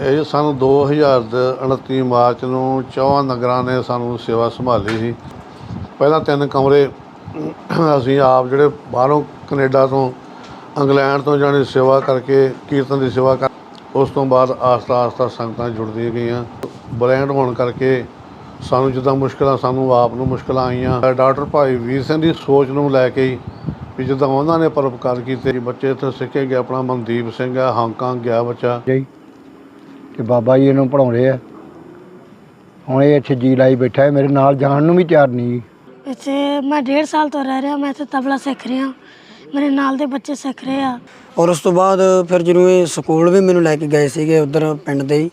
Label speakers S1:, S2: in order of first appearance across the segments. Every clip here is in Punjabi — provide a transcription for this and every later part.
S1: ਇਹ ਸਾਨੂੰ 2000 ਦੇ 29 ਮਾਰਚ ਨੂੰ ਚੌਹਾਂ ਨਗਰਾਂ ਨੇ ਸਾਨੂੰ ਸੇਵਾ ਸੰਭਾਲੀ ਸੀ। ਪਹਿਲਾਂ ਤਿੰਨ ਕਮਰੇ ਅਸੀਂ ਆਪ ਜਿਹੜੇ ਬਾਹਰੋਂ ਕੈਨੇਡਾ ਤੋਂ, ਇੰਗਲੈਂਡ ਤੋਂ ਜਾਣੀ ਸੇਵਾ ਕਰਕੇ, ਕੀਰਤਨ ਦੀ ਸੇਵਾ ਕਰ ਉਸ ਤੋਂ ਬਾਅਦ ਆਸਤਾ ਆਸਤਾ ਸੰਗਤਾਂ ਜੁੜਦੀਆਂ ਗਈਆਂ। ਬ੍ਰੈਂਡ ਹੋਣ ਕਰਕੇ ਸਾਨੂੰ ਜਿੱਦਾਂ ਮੁਸ਼ਕਲਾਂ, ਸਾਨੂੰ ਆਪ ਨੂੰ ਮੁਸ਼ਕਲਾਂ ਆਈਆਂ। ਡਾਕਟਰ ਭਾਈ ਵੀਰ ਸਿੰਘ ਦੀ ਸੋਚ ਨੂੰ ਲੈ ਕੇ ਹੀ ਵੀ ਜਿੱਦਾਂ ਉਹਨਾਂ ਨੇ ਪਰਉਪਕਾਰ ਕੀਤੇ ਜੀ ਬੱਚੇ ਇੱਥੇ ਸਿੱਖੇ ਗਏ, ਆਪਣਾ ਮਨਦੀਪ ਸਿੰਘ ਆ ਹਾਂਗਕਾਂਗ ਗਿਆ ਬੱਚਾ।
S2: ਜੀ ਤੇ ਬਾਬਾ ਜੀ ਇਹਨੂੰ ਪੜਾਉਂਦੇ ਆ। ਹੁਣ ਇਹ ਇੱਥੇ ਜੀ ਲਾਈ ਬੈਠਾ ਹੈ ਮੇਰੇ ਨਾਲ ਜਾਣ ਨੂੰ ਵੀ ਤਿਆਰ ਨਹੀਂ।
S3: ਇੱਥੇ ਮੈਂ ਡੇਢ ਸਾਲ ਤੋਂ ਰਹਿ ਰਿਹਾ ਮੈਂ ਇੱਥੇ ਤਬਲਾ ਸਿੱਖ ਰਿਹਾ। ਮੇਰੇ ਨਾਲ ਦੇ ਬੱਚੇ ਸਿੱਖ ਰਹੇ ਆ।
S4: ਔਰ ਉਸ ਤੋਂ ਬਾਅਦ ਫਿਰ ਜਦੋਂ ਇਹ ਸਕੂਲ ਵੀ ਮੈਨੂੰ ਲੈ ਕੇ ਗਏ ਸੀਗੇ ਉਧਰ ਪਿੰਡ ਦੇ ਹੀ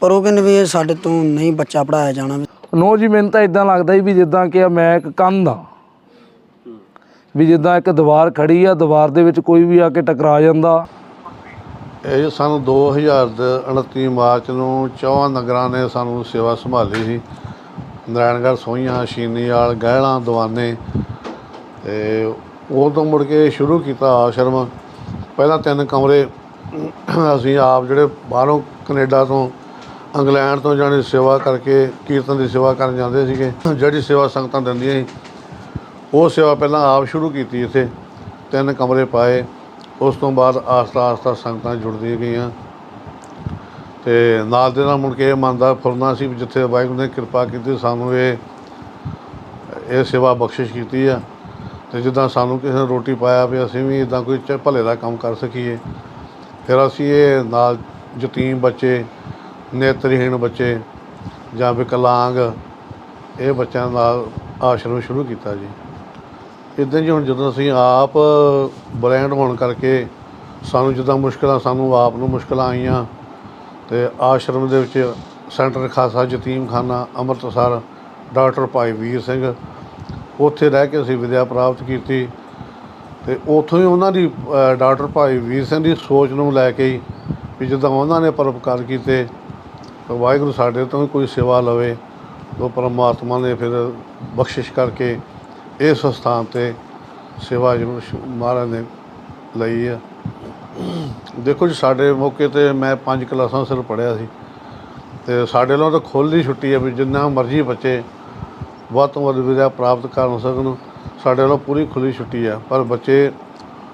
S4: ਪਰ ਉਹ ਕਹਿੰਦੇ ਵੀ ਇਹ ਸਾਡੇ ਤੋਂ ਨਹੀਂ ਬੱਚਾ ਪੜਾਇਆ ਜਾਣਾ
S5: ਨੋ ਜੀ ਮੈਨੂੰ ਤਾਂ ਇਦਾਂ ਲੱਗਦਾ ਸੀ ਵੀ ਜਿੱਦਾਂ ਕਿ ਮੈਂ ਇੱਕ ਕੰਧ ਆ। ਵੀ ਜਿੱਦਾਂ ਇੱਕ ਦੀਵਾਰ ਖੜੀ ਆ ਦੀਵਾਰ ਦੇ ਵਿੱਚ ਕੋਈ ਵੀ ਆ ਕੇ ਟਕਰਾ ਜਾਂਦਾ।
S1: ਇਹ ਸਾਨੂੰ 2000 ਦੇ 29 ਮਾਰਚ ਨੂੰ ਚੌਹਾਂ ਨਗਰਾਂ ਨੇ ਸਾਨੂੰ ਸੇਵਾ ਸੰਭਾਲੀ ਸੀ। ਨਾਰਾਇਣਗੜ੍ਹ ਸੋਈਆਂ ਸ਼ੀਨੀਵਾਲ ਗਹਿਲਾਂ, ਦਵਾਨੇ। ਤੇ ਉਹ ਤੋਂ ਮੁੜ ਕੇ ਸ਼ੁਰੂ ਕੀਤਾ ਆਸ਼ਰਮ। ਪਹਿਲਾਂ ਤਿੰਨ ਕਮਰੇ ਅਸੀਂ ਆਪ ਜਿਹੜੇ ਬਾਹਰੋਂ ਕੈਨੇਡਾ ਤੋਂ, ਇੰਗਲੈਂਡ ਤੋਂ ਜਾਣੀ ਸੇਵਾ ਕਰਕੇ, ਕੀਰਤਨ ਦੀ ਸੇਵਾ ਕਰਨ ਜਾਂਦੇ ਸੀਗੇ। ਜਿਹੜੀ ਸੇਵਾ ਸੰਗਤਾਂ ਦਿੰਦੀਆਂ ਸੀ, ਉਹ ਸੇਵਾ ਪਹਿਲਾਂ ਆਪ ਸ਼ੁਰੂ ਕੀਤੀ ਇੱਥੇ। ਤਿੰਨ ਕਮਰੇ ਪਾਏ। ਉਸ ਤੋਂ ਬਾਅਦ ਆਸਤਾ ਆਸਤਾ ਸੰਗਤਾਂ ਜੁੜਦੀਆਂ ਗਈਆਂ। ਤੇ ਨਾਲ ਦੇ ਨਾਲ ਮੁੜ ਕੇ ਇਹ ਮੰਨਦਾ ਫੁਰਨਾ ਸੀ ਵੀ ਜਿੱਥੇ ਵਾਹਿਗੁਰੂ ਨੇ ਕਿਰਪਾ ਕੀਤੀ, ਸਾਨੂੰ ਇਹ ਇਹ ਸੇਵਾ ਬਖਸ਼ਿਸ਼ ਕੀਤੀ ਆ। ਤੇ ਜਿੱਦਾਂ ਸਾਨੂੰ ਕਿਸੇ ਨੇ ਰੋਟੀ ਪਾਇਆ ਵੀ ਅਸੀਂ ਵੀ ਇਦਾਂ ਕੋਈ ਚ- ਭਲੇ ਦਾ ਕੰਮ ਕਰ ਸਕੀਏ। ਫਿਰ ਅਸੀਂ ਇਹ ਨਾਲ ਯਤੀਮ ਬੱਚੇ, ਨੇਤਰਹੀਣ ਬੱਚੇ ਜਾਂ ਵਿਕਲਾਂਗ, ਇਹ ਬੱਚਿਆਂ ਨਾਲ ਆਸ਼ਰਮ ਸ਼ੁਰੂ ਕੀਤਾ ਜੀ। ਇਦਾਂ ਜੀ ਹੁਣ ਜਦੋਂ ਅਸੀਂ ਆਪ ਬ੍ਰੈਂਡ ਹੋਣ ਕਰਕੇ ਸਾਨੂੰ ਜਿੱਦਾਂ ਮੁਸ਼ਕਲਾਂ, ਸਾਨੂੰ ਆਪ ਨੂੰ ਮੁਸ਼ਕਲਾਂ ਆਈਆਂ ਤੇ ਆਸ਼ਰਮ ਦੇ ਵਿੱਚ ਸੈਂਟਰ ਖਾਸਾ ਯਤੀਮਖਾਨਾ ਅੰਮ੍ਰਿਤਸਰ, ਡਾਕਟਰ ਭਾਈ ਵੀਰ ਸਿੰਘ, ਉੱਥੇ ਰਹਿ ਕੇ ਅਸੀਂ ਵਿਦਿਆ ਪ੍ਰਾਪਤ ਕੀਤੀ ਤੇ ਉੱਥੋਂ ਹੀ ਉਹਨਾਂ ਦੀ ਡਾਕਟਰ ਭਾਈ ਵੀਰ ਸਿੰਘ ਦੀ ਸੋਚ ਨੂੰ ਲੈ ਕੇ ਹੀ ਵੀ ਜਿੱਦਾਂ ਉਹਨਾਂ ਨੇ ਪਰਉਪਕਾਰ ਕੀਤੇ ਵਾਹਿਗੁਰੂ ਸਾਡੇ ਤੋਂ ਵੀ ਕੋਈ ਸੇਵਾ ਲਵੇ, ਉਹ ਪਰਮਾਤਮਾ ਨੇ ਫਿਰ ਬਖਸ਼ਿਸ਼ ਕਰਕੇ ਇਸ ਸਥਾਨ ਤੇ ਸੇਵਾ ਸ਼ੁ- ਮਹਾਰਾਜ ਨੇ ਲਈ ਆ। ਦੇਖੋ ਜੀ ਸਾਡੇ ਮੌਕੇ ਤੇ ਮੈਂ ਪੰਜ ਕਲਾਸਾਂ ਸਿਰ ਪੜ੍ਹਿਆ ਸੀ। ਤੇ ਸਾਡੇ ਵੱਲੋਂ ਤਾਂ ਖੁੱਲ੍ਹ ਦੀ ਛੁੱਟੀ ਹੈ ਵੀ ਜਿੰਨਾ ਮਰਜ਼ੀ ਬੱਚੇ ਵੱਧ ਤੋਂ ਵੱਧ ਵਿਦਿਆ ਪ੍ਰਾਪਤ ਕਰ ਸਕਣ ਸਾਡੇ ਵੱਲੋਂ ਪੂਰੀ ਖੁੱਲ੍ਹੀ ਛੁੱਟੀ ਆ। ਪਰ ਬੱਚੇ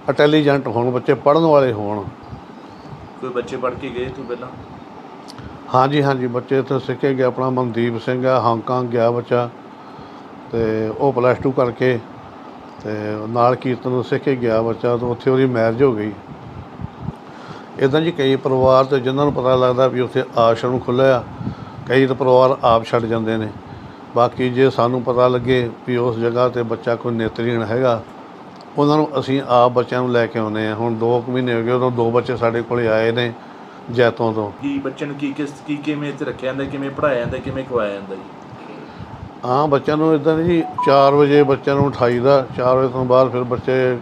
S1: ਇੰਟੈਲੀਜੈਂਟ ਹੋਣ ਬੱਚੇ ਪੜ੍ਹਨ ਵਾਲੇ ਹੋਣ।
S6: ਕੋਈ ਬੱਚੇ ਪੜ੍ਹ ਕੇ ਗਏ ਤੂੰ ਪਹਿਲਾਂ?
S1: ਹਾਂਜੀ ਹਾਂਜੀ ਬੱਚੇ ਇੱਥੇ ਸਿੱਖੇ ਗਏ। ਆਪਣਾ ਮਨਦੀਪ ਸਿੰਘ ਆ ਹਾਂਗਕਾਂਗ ਗਿਆ ਬੱਚਾ। ਤੇ ਉਹ ਪਲੱਸ 2 ਕਰਕੇ ਤੇ ਨਾਲ ਕੀਰਤਨ ਸਿੱਖ ਕੇ ਗਿਆ ਬੱਚਾ, ਤੇ ਉੱਥੇ ਉਹਦੀ ਮੈਰਿਜ ਹੋ ਗਈ। ਇਦਾਂ ਜੀ ਕਈ ਪਰਿਵਾਰ ਤੇ ਜਿਨ੍ਹਾਂ ਨੂੰ ਪਤਾ ਲੱਗਦਾ ਵੀ ਉੱਥੇ ਆਸ਼ਰਮ ਖੁੱਲ੍ਹਿਆ ਕਈ ਤਾਂ ਪਰਿਵਾਰ ਆਪ ਛੱਡ ਜਾਂਦੇ ਨੇ। ਬਾਕੀ ਜੇ ਸਾਨੂੰ ਪਤਾ ਲੱਗੇ ਵੀ ਉਸ ਜਗ੍ਹਾ ਤੇ ਬੱਚਾ ਕੋਈ ਨੇਤਰੀਣ ਹੈਗਾ, ਉਹਨਾਂ ਨੂੰ ਅਸੀਂ ਆਪ ਬੱਚਿਆਂ ਨੂੰ ਲੈ ਕੇ ਆਉਂਦੇ ਆ ਹੁਣ 2 ਮਹੀਨੇ ਹੋ ਗਏ, ਉਦੋਂ ਦੋ ਬੱਚੇ ਸਾਡੇ ਕੋਲੇ ਆਏ ਨੇ ਜੈਤੋਂ ਤੋਂ।
S6: ਕੀ ਬੱਚੇ ਨੂੰ ਕੀ ਕਿਸ ਕੀ ਕਿਵੇਂ ਇੱਥੇ ਰੱਖਿਆ ਜਾਂਦਾ, ਕਿਵੇਂ ਪੜਾਇਆ ਜਾਂਦਾ, ਕਿਵੇਂ ਖਵਾਇਆ ਜਾਂਦਾ ਜੀ?
S1: ਹਾਂ, ਬੱਚਿਆਂ ਨੂੰ ਇਦਾਂ ਨਹੀਂ ਜੀ 4 ਵਜੇ ਬੱਚਿਆਂ ਨੂੰ ਉਠਾਈਦਾ 4 ਵਜੇ ਤੋਂ ਬਾਅਦ ਫਿਰ ਬੱਚੇ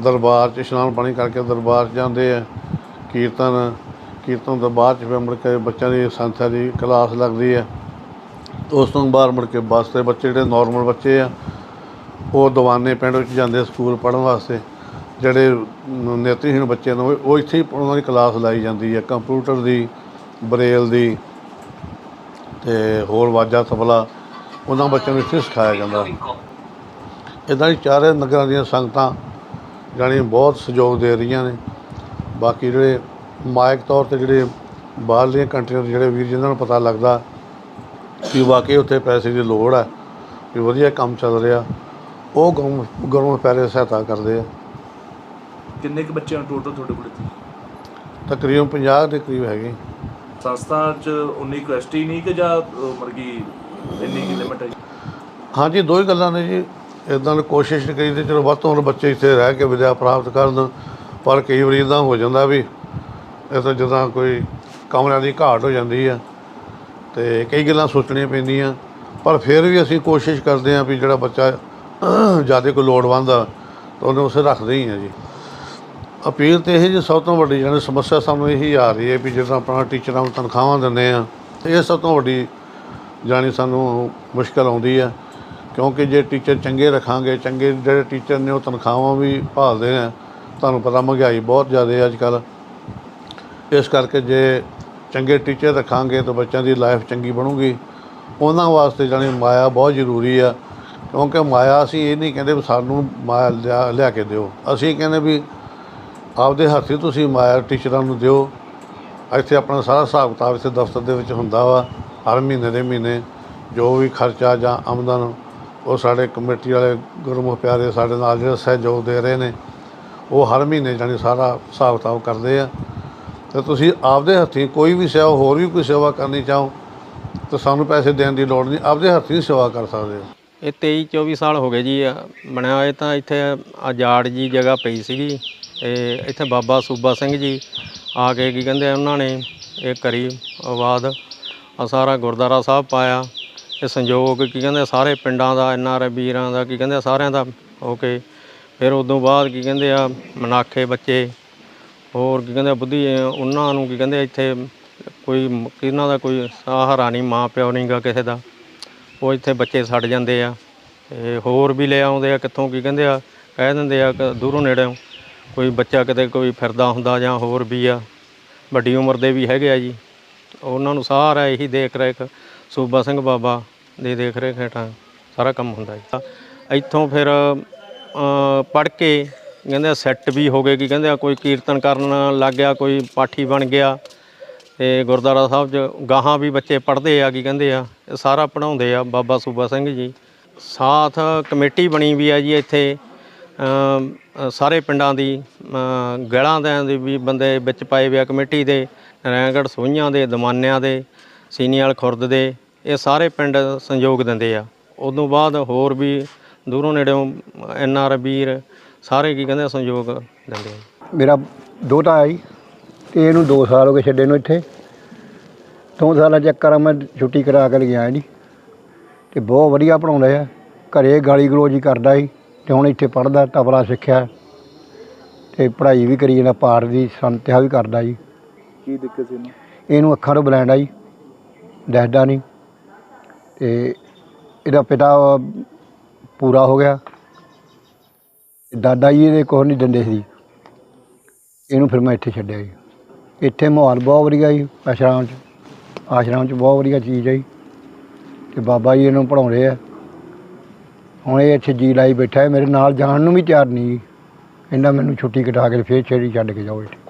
S1: ਦਰਬਾਰ 'ਚ ਇਸ਼ਨਾਨ ਪਾਣੀ ਕਰਕੇ ਦਰਬਾਰ 'ਚ ਜਾਂਦੇ ਆ, ਕੀਰਤਨ ਕੀਰਤਨ ਤੋਂ ਬਾਅਦ 'ਚ ਫਿਰ ਮੁੜ ਕੇ ਬੱਚਿਆਂ ਦੀ ਸੰਥਿਆ ਦੀ ਕਲਾਸ ਲੱਗਦੀ ਹੈ ਉਸ ਤੋਂ ਬਾਅਦ ਮੁੜ ਕੇ ਬੱਸ ਤੇ ਬੱਚੇ ਜਿਹੜੇ ਨਾਰਮਲ ਬੱਚੇ ਆ, ਉਹ ਦਵਾਨੇ ਪਿੰਡ ਵਿੱਚ ਜਾਂਦੇ ਸਕੂਲ ਪੜ੍ਹਨ ਵਾਸਤੇ। ਜਿਹੜੇ ਨੇਤਰੀਹੀਣ ਬੱਚੇ ਨੂੰ, ਉਹ- ਉਹ ਇੱਥੇ ਹੀ ਉਹਨਾਂ ਦੀ ਕਲਾਸ ਲਾਈ ਜਾਂਦੀ ਹੈ ਕੰਪਿਊਟਰ ਦੀ, ਬਰੇਲ ਦੀ ਤੇ ਹੋਰ ਵਾਜਾ ਤਬਲਾ ਉਹਨਾਂ ਬੱਚਿਆਂ ਨੂੰ ਇੱਥੇ ਸਿਖਾਇਆ ਜਾਂਦਾ। ਇਦਾਂ ਹੀ ਚਾਰੇ ਨਗਰਾਂ ਦੀਆਂ ਸੰਗਤਾਂ ਜਾਣੀ ਬਹੁਤ ਸਹਿਯੋਗ ਦੇ ਰਹੀਆਂ ਨੇ। ਬਾਕੀ ਜਿਹੜੇ ਮਾਇਕ ਤੌਰ ਤੇ ਜਿਹੜੇ ਬਾਹਰਲੀਆਂ ਕੰਟਰੀਆਂ ਦੇ ਜਿਹੜੇ ਵੀਰ ਜਿਨ੍ਹਾਂ ਨੂੰ ਪਤਾ ਲੱਗਦਾ ਕਿ ਵਾਕਈ ਉੱਥੇ ਪੈਸੇ ਦੀ ਲੋੜ ਹੈ ਵੀ ਵਧੀਆ ਕੰਮ ਚੱਲ ਰਿਹਾ ਉਹ ਗਰਮ ਗਰਮ ਪੈਰੇ ਸਹਾਇਤਾ ਕਰਦੇ ਆ।
S6: ਕਿੰਨੇ ਕੁ ਬੱਚੇ ਟੋਟਲ ਤੁਹਾਡੇ ਕੋਲ ਇੱਥੇ?
S1: ਤਕਰੀਬਨ 50 ਦੇ ਕਰੀਬ ਹੈਗੇ।
S6: ਸੰਸਥਾ ਚ ਉਨੀ ਕੁਐਸਟੀ ਨਹੀਂ ਕਿ ਜਾਂ ਕਿ ਇੰਨੀ ਕੀ ਲਿਮਟ
S1: ਹਾਂਜੀ, ਦੋ ਹੀ ਗੱਲਾਂ ਨੇ ਜੀ। ਇਦਾਂ ਦੀ ਕੋਸ਼ਿਸ਼ ਕਰੀ ਤੇ ਚਲੋ, ਵੱਧ ਤੋਂ ਵੱਧ ਬੱਚੇ ਇੱਥੇ ਰਹਿ ਕੇ ਵਿਦਿਆ ਪ੍ਰਾਪਤ ਕਰਨ, ਪਰ ਕਈ ਵਾਰੀ ਇਦਾਂ ਹੋ ਜਾਂਦਾ ਵੀ ਇਹ ਤਾਂ ਜਦੋਂ ਕੋਈ ਕਮਰਿਆਂ ਦੀ ਘਾਟ ਹੋ ਜਾਂਦੀ ਆ ਤੇ ਕਈ ਗੱਲਾਂ ਸੋਚਣੀਆਂ ਪੈਂਦੀਆਂ। ਪਰ ਫਿਰ ਵੀ ਅਸੀਂ ਕੋਸ਼ਿਸ਼ ਕਰਦੇ ਹਾਂ ਵੀ ਜਿਹੜਾ ਬੱਚਾ ਜ਼ਿਆਦਾ ਕੋਈ ਲੋੜਵੰਦ ਆ, ਤਾਂ ਉਹਨੂੰ ਉਸੇ ਰੱਖਦੇ ਹੀ ਆ ਜੀ। ਅਪੀਲ ਤੇ ਇਹ ਜੀ, ਸਭ ਤੋਂ ਵੱਡੀ ਜਿਹੜੀ ਸਮੱਸਿਆ ਸਾਨੂੰ ਇਹੀ ਆ ਰਹੀ ਹੈ ਵੀ ਜਿੱਦਾਂ ਆਪਣਾ ਟੀਚਰਾਂ ਨੂੰ ਤਨਖਾਹਾਂ ਦਿੰਦੇ ਆ ਇਹ ਸਭ ਤੋਂ ਵੱਡੀ ਜਾਣੀ ਸਾਨੂੰ ਮੁਸ਼ਕਲ ਆਉਂਦੀ ਹੈ। ਕਿਉਂਕਿ ਜੇ ਟੀਚਰ ਚੰਗੇ ਰੱਖਾਂਗੇ, ਚੰਗੇ ਜਿਹੜੇ ਟੀਚਰ ਨੇ ਉਹ ਤਨਖਾਹਾਂ ਵੀ ਭਾਲਦੇ ਨੇ, ਤੁਹਾਨੂੰ ਪਤਾ ਮਹਿੰਗਾਈ ਬਹੁਤ ਜ਼ਿਆਦਾ ਹੈ ਅੱਜ ਕੱਲ੍ਹ ਇਸ ਕਰਕੇ ਜੇ ਚੰਗੇ ਟੀਚਰ ਰੱਖਾਂਗੇ ਤਾਂ ਬੱਚਿਆਂ ਦੀ ਲਾਈਫ ਚੰਗੀ ਬਣੂਗੀ। ਉਹਨਾਂ ਵਾਸਤੇ ਜਾਣੀ ਮਾਇਆ ਬਹੁਤ ਜ਼ਰੂਰੀ ਆ ਕਿਉਂਕਿ ਮਾਇਆ ਅਸੀਂ ਇਹ ਨਹੀਂ ਕਹਿੰਦੇ ਵੀ ਸਾਨੂੰ ਮਾਇਆ ਲਿਆ ਲਿਆ ਕੇ ਦਿਓ। ਅਸੀਂ ਕਹਿੰਦੇ ਵੀ ਆਪਦੇ ਹੱਥੀਂ ਤੁਸੀਂ ਮਾਇਆ ਟੀਚਰਾਂ ਨੂੰ ਦਿਓ। ਇੱਥੇ ਆਪਣਾ ਸਾਰਾ ਹਿਸਾਬ ਕਿਤਾਬ ਇੱਥੇ ਦਫ਼ਤਰ ਦੇ ਵਿੱਚ ਹੁੰਦਾ ਵਾ। ਹਰ ਮਹੀਨੇ ਦੇ ਮਹੀਨੇ ਜੋ ਵੀ ਖਰਚਾ ਜਾਂ ਆਮਦਨ ਉਹ ਸਾਡੇ ਕਮੇਟੀ ਵਾਲੇ ਗੁਰਮੁਖ ਪਿਆਰੇ ਸਾਡੇ ਨਾਲ ਜਿਹੜੇ ਸਹਿਯੋਗ ਦੇ ਰਹੇ ਨੇ, ਉਹ ਹਰ ਮਹੀਨੇ ਜਾਣੀ ਸਾਰਾ ਹਿਸਾਬ ਕਿਤਾਬ ਕਰਦੇ ਆ। ਤੇ ਤੁਸੀਂ ਆਪਦੇ ਹੱਥੀਂ ਕੋਈ ਵੀ ਸੇਵਾ, ਹੋਰ ਵੀ ਕੋਈ ਸੇਵਾ ਕਰਨੀ ਚਾਹੋ, ਤਾਂ ਸਾਨੂੰ ਪੈਸੇ ਦੇਣ ਦੀ ਲੋੜ ਨਹੀਂ। ਆਪਦੇ ਹੱਥੀਂ ਸੇਵਾ ਕਰ ਸਕਦੇ ਹੋ।
S7: ਇਹ 23 24 ਸਾਲ ਹੋ ਗਏ ਜੀ ਆ ਬਣਿਆ ਹੋਇਆ ਤਾਂ ਇੱਥੇ ਆਜ਼ਾਦ ਜੀ ਜਗ੍ਹਾ ਪਈ ਸੀਗੀ। ਤੇ ਇੱਥੇ ਬਾਬਾ ਸੂਬਾ ਸਿੰਘ ਜੀ ਆ ਕੇ ਕੀ ਕਹਿੰਦੇ ਉਹਨਾਂ ਨੇ, ਇਹ ਕਰੀ ਆਬਾਦ ਆ ਸਾਰਾ ਗੁਰਦੁਆਰਾ ਸਾਹਿਬ ਪਾਇਆ। ਇਹ ਸੰਯੋਗ ਕੀ ਕਹਿੰਦੇ ਸਾਰੇ ਪਿੰਡਾਂ ਦਾ, ਐਨ ਆਰ ਵੀਰਾਂ ਦਾ, ਕੀ ਕਹਿੰਦੇ ਸਾਰਿਆਂ ਦਾ ਹੋ ਕੇ। ਫਿਰ ਉਦੋਂ ਬਾਅਦ ਕੀ ਕਹਿੰਦੇ ਆ, ਮਨਾਖੇ ਬੱਚੇ, ਹੋਰ ਕੀ ਕਹਿੰਦੇ ਬੁੱਧੀ, ਉਹਨਾਂ ਨੂੰ ਕੀ ਕਹਿੰਦੇ ਇੱਥੇ ਕੋਈ ਇਹਨਾਂ ਦਾ ਕੋਈ ਸਹਾਰਾ ਨਹੀਂ, ਮਾਂ ਪਿਓ ਨਹੀਂਗਾ ਕਿਸੇ ਦਾ। ਉਹ ਇੱਥੇ ਬੱਚੇ ਛੱਡ ਜਾਂਦੇ ਆ। ਤੇ ਹੋਰ ਵੀ ਲੈ ਆਉਂਦੇ ਆ, ਕਿੱਥੋਂ ਕੀ ਕਹਿੰਦੇ ਆ, ਕਹਿ ਦਿੰਦੇ ਆ, ਕਿ ਦੂਰੋਂ ਨੇੜਿਓਂ ਕੋਈ ਬੱਚਾ ਕਿਤੇ ਕੋਈ ਫਿਰਦਾ ਹੁੰਦਾ ਜਾਂ ਹੋਰ ਵੀ ਆ। ਵੱਡੀ ਉਮਰ ਦੇ ਵੀ ਹੈਗੇ ਆ ਜੀ। ਉਹਨਾਂ ਨੂੰ ਸਾਰਾ ਇਹੀ ਦੇਖ ਰੇਖ ਸੂਬਾ ਸਿੰਘ ਬਾਬਾ ਦੀ ਦੇਖ ਰੇਖ ਹੇਠਾਂ ਸਾਰਾ ਕੰਮ ਹੁੰਦਾ ਜੀ। ਇੱਥੋਂ ਫਿਰ ਪੜ੍ਹ ਕੇ ਕਹਿੰਦੇ ਸੈੱਟ ਵੀ ਹੋ ਗਏ ਕਿ ਕਹਿੰਦੇ ਆ ਕੋਈ ਕੀਰਤਨ ਕਰਨ ਲੱਗ ਗਿਆ, ਕੋਈ ਪਾਠੀ ਬਣ ਗਿਆ ਤੇ ਗੁਰਦੁਆਰਾ ਸਾਹਿਬ 'ਚ ਗਾਹਾਂ ਵੀ ਬੱਚੇ ਪੜ੍ਹਦੇ ਆ ਕੀ ਕਹਿੰਦੇ ਆ, ਇਹ ਸਾਰਾ ਪੜ੍ਹਾਉਂਦੇ ਆ ਬਾਬਾ ਸੂਬਾ ਸਿੰਘ ਜੀ। ਸਾਥ ਕਮੇਟੀ ਬਣੀ ਵੀ ਆ ਜੀ ਇੱਥੇ ਸਾਰੇ ਪਿੰਡਾਂ ਦੀ ਗਹਿਲਾਂ ਗੈਲਾਂ ਦੇ ਦੇ ਵੀ ਬੰਦੇ ਵਿੱਚ ਪਾਏ ਹੋਏ ਆ ਕਮੇਟੀ ਦੇ। ਨਾਰਾਇਣਗੜ੍ਹ ਸੋਹੀਆਂ ਦੇ, ਦਮਾਨਿਆਂ ਦੇ ਸੀਨੀਵਾਲ ਖੁਰਦ ਦੇ, ਇਹ ਸਾਰੇ ਪਿੰਡ ਸੰਯੋਗ ਦਿੰਦੇ ਆ। ਉਦੋਂ ਬਾਅਦ ਹੋਰ ਵੀ ਦੂਰੋਂ ਨੇੜਿਓਂ ਐਨ ਆਰ ਵੀਰ ਸਾਰੇ ਕੀ ਕਹਿੰਦੇ ਸੰਯੋਗ ਦਿੰਦੇ ਆ।
S2: ਮੇਰਾ ਦੋਤਾ ਆਈ, ਤੇ ਇਹਨੂੰ 2 ਸਾਲ ਹੋ ਗਏ ਛੱਡੇ ਨੂੰ ਇੱਥੇ। ਦੋ ਸਾਲਾਂ ਚੱਕਰ ਆ ਮੈਂ ਛੁੱਟੀ ਕਰਾ ਕੇ ਗਿਆ ਜੀ। ਤੇ ਬਹੁਤ ਵਧੀਆ ਪੜਾਉਂਦੇ ਆ। ਘਰੇ ਗਾਲੀ ਗਲੋਚ ਹੀ ਕਰਦਾ ਸੀ, ਤੇ ਹੁਣ ਇੱਥੇ ਪੜਦਾ ਤਬਲਾ ਸਿੱਖਿਆ। ਤੇ ਪੜ੍ਹਾਈ ਵੀ ਕਰੀ ਜਾਂਦਾ, ਪਾਠ ਦੀ ਸੰਤਿਆ ਵੀ ਕਰਦਾ ਜੀ।
S6: ਕੀ ਦਿੱਕਤ ਸੀ ਇਹਨੂੰ?
S2: ਇਹਨੂੰ ਅੱਖਾਂ ਤੋਂ ਬਲੈਂਡ ਆ ਜੀ ਦਿਖਦਾ ਨਹੀਂ। ਤੇ ਇਹਦਾ ਪਿਤਾ ਪੂਰਾ ਹੋ ਗਿਆ। ਦਾਦਾ ਜੀ ਇਹਦੇ ਕੋਲ ਨਹੀਂ ਦਿੰਦੇ ਸੀ। ਇਹਨੂੰ ਫਿਰ ਮੈਂ ਇੱਥੇ ਛੱਡਿਆ ਜੀ। ਇੱਥੇ ਮਾਹੌਲ ਬਹੁਤ ਵਧੀਆ ਜੀ, ਆਸ਼ਰਮ 'ਚ ਆਸ਼ਰਮ 'ਚ ਬਹੁਤ ਵਧੀਆ ਚੀਜ਼ ਹੈ ਜੀ। ਤੇ ਬਾਬਾ ਜੀ ਇਹਨੂੰ ਪੜਾਉਂਦੇ ਆ। ਹੁਣ ਇਹ ਇੱਥੇ ਜੀ ਲਾਈ ਬੈਠਾ ਹੈ, ਮੇਰੇ ਨਾਲ ਜਾਣ ਨੂੰ ਵੀ ਤਿਆਰ ਨਹੀਂ ਜੀ। ਇਹਨਾਂ ਮੈਨੂੰ ਛੁੱਟੀ ਕਟਾ ਕੇ ਫੇਰ ਛੇੜੀ ਛੱਡ ਕੇ ਜਾਓ ਇੱਥੇ।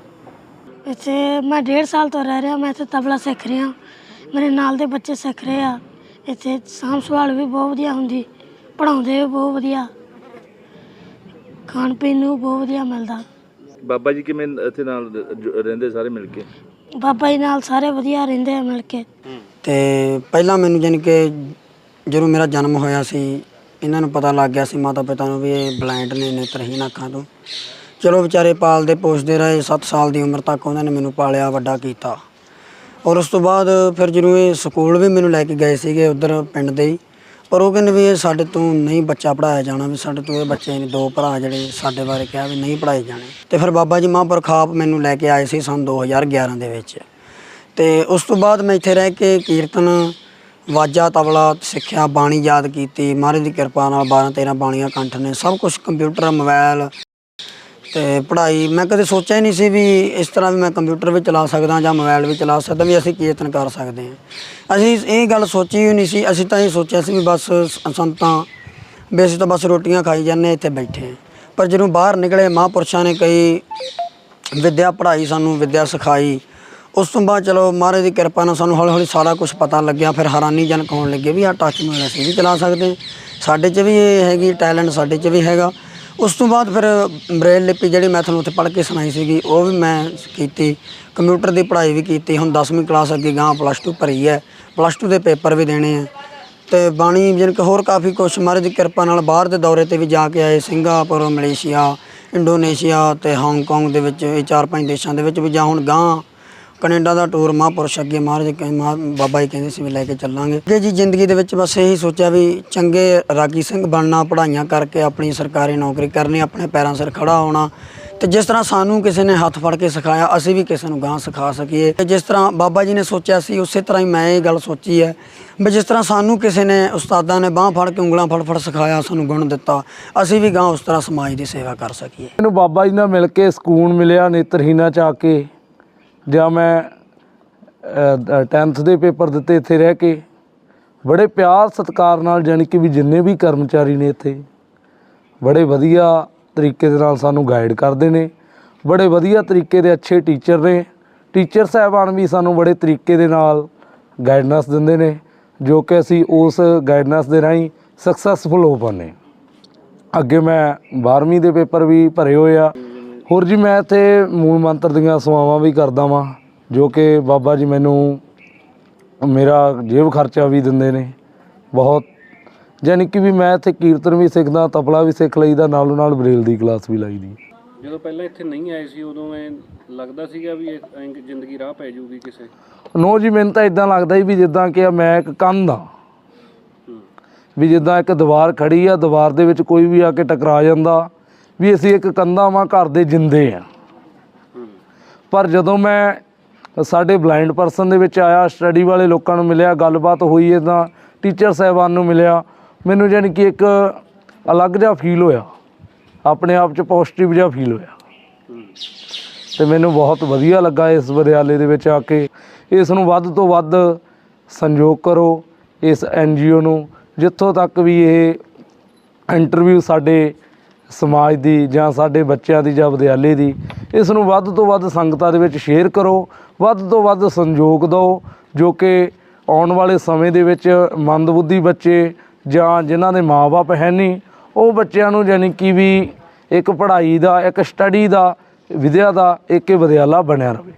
S3: ਇੱਥੇ ਮੈਂ ਡੇਢ ਸਾਲ ਤੋਂ ਰਹਿ ਰਿਹਾ ਮੈਂ ਇੱਥੇ ਤਬਲਾ ਸਿੱਖ ਰਿਹਾ। ਮੇਰੇ ਨਾਲ ਦੇ ਬੱਚੇ ਸਿੱਖ ਰਹੇ ਆ। ਇੱਥੇ ਸਾਂਭ ਸੰਭਾਲ ਵੀ ਬਹੁਤ ਵਧੀਆ ਹੁੰਦੀ ਪੜਾਉਂਦੇ ਵੀ ਬਹੁਤ ਵਧੀਆ। ਖਾਣ ਪੀਣ ਨੂੰ ਬਹੁਤ ਵਧੀਆ ਮਿਲਦਾ।
S6: ਬਾਬਾ ਜੀ ਕਿਵੇਂ ਇੱਥੇ ਨਾਲ ਜ- ਰਹਿੰਦੇ ਸਾਰੇ ਮਿਲ ਕੇ?
S3: ਬਾਬਾ ਜੀ ਨਾਲ ਸਾਰੇ ਵਧੀਆ ਰਹਿੰਦੇ ਆ ਮਿਲ ਕੇ।
S4: ਤੇ ਪਹਿਲਾਂ ਮੈਨੂੰ ਜਾਣੀ ਕਿ ਜਦੋਂ ਮੇਰਾ ਜਨਮ ਹੋਇਆ ਸੀ ਇਹਨਾਂ ਨੂੰ ਪਤਾ ਲੱਗ ਗਿਆ ਸੀ ਮਾਤਾ ਪਿਤਾ ਨੂੰ ਵੀ ਇਹ ਬਲਾਈਂਡ ਨੇ ਨੇਤਰਹੀਨ ਅੱਖਾਂ ਤੋਂ। ਚਲੋ ਵਿਚਾਰੇ ਪਾਲਦੇ ਪੋਸਦੇ ਰਹੇ 7 ਸਾਲ ਦੀ ਉਮਰ ਤੱਕ ਉਹਨਾਂ ਨੇ ਮੈਨੂੰ ਪਾਲਿਆ, ਵੱਡਾ ਕੀਤਾ। ਔਰ ਉਸ ਤੋਂ ਬਾਅਦ ਫਿਰ ਜਦੋਂ ਇਹ ਸਕੂਲ ਵੀ ਮੈਨੂੰ ਲੈ ਕੇ ਗਏ ਸੀਗੇ ਉਧਰ ਪਿੰਡ ਦੇ ਹੀ, ਪਰ ਉਹ ਕਹਿੰਦੇ ਵੀ ਇਹ ਸਾਡੇ ਤੋਂ ਨਹੀਂ ਬੱਚਾ ਪੜਾਇਆ ਜਾਣਾ, ਵੀ ਸਾਡੇ ਤੋਂ ਇਹ ਬੱਚੇ ਨੇ ਦੋ ਭਰਾ ਜਿਹੜੇ ਸਾਡੇ ਬਾਰੇ ਕਿਹਾ ਵੀ ਨਹੀਂ ਪੜਾਏ ਜਾਣੇ। ਤੇ ਫਿਰ ਬਾਬਾ ਜੀ ਮਹਾਂਪੁਰਖ ਆਪ ਮੈਨੂੰ ਲੈ ਕੇ ਆਏ ਸੀ ਸਨ 2011 ਦੇ ਵਿੱਚ। ਤੇ ਉਸ ਤੋਂ ਬਾਅਦ ਮੈਂ ਇੱਥੇ ਰਹਿ ਕੇ ਕੀਰਤਨ, ਵਾਜਾ, ਤਬਲਾ, ਸਿੱਖਿਆ, ਬਾਣੀ ਯਾਦ ਕੀਤੀ, ਮਹਾਰਾਜ ਦੀ ਕਿਰਪਾ ਨਾਲ 12 13 ਬਾਣੀਆਂ ਕੰਠ ਨੇ, ਸਭ ਕੁਝ ਕੰਪਿਊਟਰ ਮੋਬਾਈਲ ਤੇ ਪੜ੍ਹਾਈ, ਮੈਂ ਕਦੇ ਸੋਚਿਆ ਹੀ ਨਹੀਂ ਸੀ ਵੀ ਇਸ ਤਰ੍ਹਾਂ ਵੀ ਮੈਂ ਕੰਪਿਊਟਰ ਵੀ ਚਲਾ ਸਕਦਾ ਜਾਂ ਮੋਬਾਈਲ ਵੀ ਚਲਾ ਸਕਦਾ ਵੀ ਅਸੀਂ ਕੀਰਤਨ ਕਰ ਸਕਦੇ ਹਾਂ। ਅਸੀਂ ਇਹ ਗੱਲ ਸੋਚੀ ਹੀ ਨਹੀਂ ਸੀ, ਅਸੀਂ ਤਾਂ ਇਹ ਸੋਚਿਆ ਸੀ ਵੀ ਬਸ ਸੰਤਾਂ ਵੀ ਅਸੀਂ ਤਾਂ ਬਸ ਰੋਟੀਆਂ ਖਾਈ ਜਾਂਦੇ ਇੱਥੇ ਬੈਠੇ ਪਰ ਜਦੋਂ ਬਾਹਰ ਨਿਕਲੇ, ਮਹਾਂਪੁਰਸ਼ਾਂ ਨੇ ਕਈ ਵਿਦਿਆ ਪੜ੍ਹਾਈ ਸਾਨੂੰ, ਵਿਦਿਆ ਸਿਖਾਈ। ਉਸ ਤੋਂ ਬਾਅਦ ਚਲੋ ਮਹਾਰਾਜ ਦੀ ਕਿਰਪਾ ਨਾਲ ਸਾਨੂੰ ਹੌਲੀ ਹੌਲੀ ਸਾਰਾ ਕੁਝ ਪਤਾ ਲੱਗਿਆ, ਫਿਰ ਹੈਰਾਨੀਜਨਕ ਹੋਣ ਲੱਗੇ ਵੀ ਆਹ ਟੱਚ ਮੋਬਾਈਲ ਅਸੀਂ ਵੀ ਚਲਾ ਸਕਦੇ ਹਾਂ। ਸਾਡੇ 'ਚ ਵੀ ਇਹ ਹੈਗੀ ਟੈਲੈਂਟ ਸਾਡੇ 'ਚ ਵੀ ਹੈਗਾ। ਉਸ ਤੋਂ ਬਾਅਦ ਫਿਰ ਬ੍ਰੇਲ ਲਿਪੀ ਜਿਹੜੀ ਮੈਂ ਤੁਹਾਨੂੰ ਉੱਥੇ ਪੜ੍ਹ ਕੇ ਸੁਣਾਈ ਸੀਗੀ, ਉਹ ਵੀ ਮੈਂ ਕੀਤੀ। ਕੰਪਿਊਟਰ ਦੀ ਪੜ੍ਹਾਈ ਵੀ ਕੀਤੀ, ਹੁਣ 10ਵੀਂ ਕਲਾਸ ਅੱਗੇ ਗਾਂ ਪਲੱਸ 2 ਭਰੀ ਹੈ। ਪਲੱਸ 2 ਦੇ ਪੇਪਰ ਵੀ ਦੇਣੇ ਆ। ਤੇ ਬਾਣੀ ਜਿਨ ਕਿ ਹੋਰ ਕਾਫੀ ਕੁਛ, ਮਹਾਰਾਜ ਕਿਰਪਾ ਨਾਲ ਬਾਹਰ ਦੇ ਦੌਰੇ ਤੇ ਵੀ ਜਾ ਕੇ ਆਏ, ਸਿੰਗਾਪੁਰ, ਮਲੇਸ਼ੀਆ, ਇੰਡੋਨੇਸ਼ੀਆ ਤੇ ਹਾਂਗਕਾਂਗ ਦੇ ਵਿੱਚ, ਇਹ ਚਾਰ ਪੰਜ ਦੇਸ਼ਾਂ ਦੇ ਵਿੱਚ ਵੀ ਜਾਂ ਹੁਣ ਗਾਂ ਕੈਨੇਡਾ ਦਾ ਟੂਰ ਮਹਾਂਪੁਰਸ਼ ਅੱਗੇ ਮਹਾਰਾਜ ਕਹਿੰਦੇ ਮਹਾ- ਬਾਬਾ ਜੀ ਕਹਿੰਦੇ ਸੀ ਵੀ ਲੈ ਕੇ ਚੱਲਾਂਗੇ। ਅੱਗੇ ਜੀ ਜ਼ਿੰਦਗੀ ਦੇ ਵਿੱਚ ਬਸ ਇਹੀ ਸੋਚਿਆ ਵੀ ਚੰਗੇ ਰਾਗੀ ਸਿੰਘ ਬਣਨਾ, ਪੜ੍ਹਾਈਆਂ ਕਰਕੇ ਆਪਣੀ ਸਰਕਾਰੀ ਨੌਕਰੀ ਕਰਨੀ, ਆਪਣੇ ਪੈਰਾਂ ਸਿਰ ਖੜਾ ਹੋਣਾ। ਤੇ ਜਿਸ ਤਰ੍ਹਾਂ ਸਾਨੂੰ ਕਿਸੇ ਨੇ ਹੱਥ ਫੜ ਕੇ ਸਿਖਾਇਆ, ਅਸੀਂ ਵੀ ਕਿਸੇ ਨੂੰ ਗਾਂ ਸਿਖਾ ਸਕੀਏ। ਤੇ ਜਿਸ ਤਰ੍ਹਾਂ ਬਾਬਾ ਜੀ ਨੇ ਸੋਚਿਆ ਸੀ, ਉਸੇ ਤਰ੍ਹਾਂ ਹੀ ਮੈਂ ਇਹ ਗੱਲ ਸੋਚੀ ਹੈ ਵੀ ਜਿਸ ਤਰ੍ਹਾਂ ਸਾਨੂੰ ਕਿਸੇ ਨੇ ਉਸਤਾਦਾਂ ਨੇ ਬਾਹ ਫੜ ਕੇ ਉਂਗਲਾਂ ਫੜ ਫੜ ਸਿਖਾਇਆ, ਸਾਨੂੰ ਗੁਣ ਦਿੱਤਾ, ਅਸੀਂ ਵੀ ਗਾਂ ਉਸ ਤਰ੍ਹਾਂ ਸਮਾਜ ਦੀ ਸੇਵਾ ਕਰ ਸਕੀਏ।
S5: ਮੈਨੂੰ ਬਾਬਾ ਜੀ ਨਾਲ ਮਿਲ ਕੇ ਸਕੂਨ ਮਿਲਿਆ ਨੇਤਰਹੀਨਾ ਚ ਆ ਕੇ। ਜਾਂ ਮੈਂ 10th ਦੇ ਪੇਪਰ ਦਿੱਤੇ ਇੱਥੇ ਰਹਿ ਕੇ, ਬੜੇ ਪਿਆਰ ਸਤਿਕਾਰ ਨਾਲ ਜਾਣੀ ਕਿ ਵੀ ਜਿੰਨੇ ਵੀ ਕਰਮਚਾਰੀ ਨੇ ਇੱਥੇ, ਬੜੇ ਵਧੀਆ ਤਰੀਕੇ ਦੇ ਨਾਲ ਸਾਨੂੰ ਗਾਈਡ ਕਰਦੇ ਨੇ, ਬੜੇ ਵਧੀਆ ਤਰੀਕੇ ਦੇ ਅੱਛੇ ਟੀਚਰ ਨੇ ਟੀਚਰ ਸਾਹਿਬਾਨ ਵੀ ਸਾਨੂੰ ਬੜੇ ਤਰੀਕੇ ਦੇ ਨਾਲ ਗਾਈਡਨੈਂਸ ਦਿੰਦੇ ਨੇ, ਜੋ ਕਿ ਅਸੀਂ ਉਸ ਗਾਈਡਨੈਂਸ ਦੇ ਰਾਹੀਂ ਸਕਸੈਸਫੁਲ ਹੋ ਪਾਉਂਦੇ ਅੱਗੇ ਮੈਂ 12ਵੀਂ ਦੇ ਪੇਪਰ ਵੀ ਭਰੇ ਹੋਏ ਆ। ਹੋਰ ਜੀ ਮੈਂ ਇੱਥੇ ਮੂਲ ਮੰਤਰ ਦੀਆਂ ਸੇਵਾਵਾਂ ਵੀ ਕਰਦਾ ਵਾਂ ਜੋ ਕਿ ਬਾਬਾ ਜੀ ਮੈਨੂੰ ਮੇਰਾ ਜੇਬ ਖਰਚਾ ਵੀ ਦਿੰਦੇ ਨੇ ਬਹੁਤ। ਯਾਨੀ ਕਿ ਵੀ ਮੈਂ ਇੱਥੇ ਕੀਰਤਨ ਵੀ ਸਿੱਖਦਾ ਤਬਲਾ ਵੀ ਸਿੱਖ ਲਈਦਾ ਨਾਲੋਂ ਨਾਲ ਬਰੇਲ ਦੀ ਕਲਾਸ ਵੀ ਲਾਈਦੀ
S8: ਜਦੋਂ ਪਹਿਲਾਂ ਇੱਥੇ ਨਹੀਂ ਆਏ ਸੀ ਉਦੋਂ ਐ ਲੱਗਦਾ ਸੀਗਾ ਵੀ ਇਹ ਜ਼ਿੰਦਗੀ ਰਾਹ ਪੈ ਜਾਊਗੀ ਕਿਸੇ।
S5: ਨੋ ਜੀ ਮੈਨੂੰ ਤਾਂ ਇਦਾਂ ਲੱਗਦਾ ਵੀ ਜਿੱਦਾਂ ਕਿ ਮੈਂ ਇੱਕ ਕੰਧ ਆ। ਵੀ ਜਿੱਦਾਂ ਇੱਕ ਦੀਵਾਰ ਖੜੀ ਆ ਦੀਵਾਰ ਦੇ ਵਿੱਚ ਕੋਈ ਵੀ ਆ ਕੇ ਟਕਰਾ ਜਾਂਦਾ ਵੀ ਅਸੀਂ ਇੱਕ ਕੰਧਾਂ ਵਾਂ ਘਰ ਦੇ ਜਿੰਦੇ ਆ। ਪਰ ਜਦੋਂ ਮੈਂ ਸਾਡੇ ਬਲਾਈਂਡ ਪਰਸਨ ਦੇ ਵਿੱਚ ਆਇਆ ਸਟੱਡੀ ਵਾਲੇ ਲੋਕਾਂ ਨੂੰ ਮਿਲਿਆ, ਗੱਲਬਾਤ ਹੋਈ ਇਦਾਂ ਟੀਚਰ ਸਾਹਿਬਾਨ ਨੂੰ ਮਿਲਿਆ, ਮੈਨੂੰ ਜਾਣੀ ਕਿ ਇੱਕ ਅਲੱਗ ਜਿਹਾ ਫੀਲ ਹੋਇਆ। ਆਪਣੇ ਆਪ 'ਚ ਪੋਜ਼ਿਟਿਵ ਜਿਹਾ ਫੀਲ ਹੋਇਆ। ਤੇ ਮੈਨੂੰ ਬਹੁਤ ਵਧੀਆ ਲੱਗਾ ਇਸ ਵਿਦਿਆਲੇ ਦੇ ਵਿੱਚ ਆ ਕੇ। ਇਸ ਨੂੰ ਵੱਧ ਤੋਂ ਵੱਧ ਸੰਯੋਗ ਕਰੋ ਇਸ ਐਨਜੀਓ ਨੂੰ, ਜਿੱਥੋਂ ਤੱਕ ਵੀ ਇਹ ਇੰਟਰਵਿਊ ਸਾਡੇ ਸਮਾਜ ਦੀ ਜਾਂ ਸਾਡੇ ਬੱਚਿਆਂ ਦੀ ਜਾਂ ਵਿਦਿਆਲੇ ਦੀ, ਇਸ ਨੂੰ ਵੱਧ ਤੋਂ ਵੱਧ ਸੰਗਤਾਂ ਦੇ ਵਿੱਚ ਸ਼ੇਅਰ ਕਰੋ, ਵੱਧ ਤੋਂ ਵੱਧ ਸੰਯੋਗ ਦਿਓ, ਜੋ ਕਿ ਆਉਣ ਵਾਲੇ ਸਮੇਂ ਦੇ ਵਿੱਚ ਮੰਦਬੁੱਧੀ ਬੱਚੇ ਜਾਂ ਜਿਨ੍ਹਾਂ ਦੇ ਮਾਪੇ ਹੈ ਨਹੀਂ ਉਹ ਬੱਚਿਆਂ ਨੂੰ ਯਾਨੀ ਕਿ ਵੀ ਇੱਕ ਪੜ੍ਹਾਈ ਦਾ, ਇੱਕ ਸਟੱਡੀ ਦਾ, ਵਿਦਿਆ ਦਾ, ਇੱਕ ਵਿਦਿਆਲਾ ਬਣਿਆ ਰਹੇ।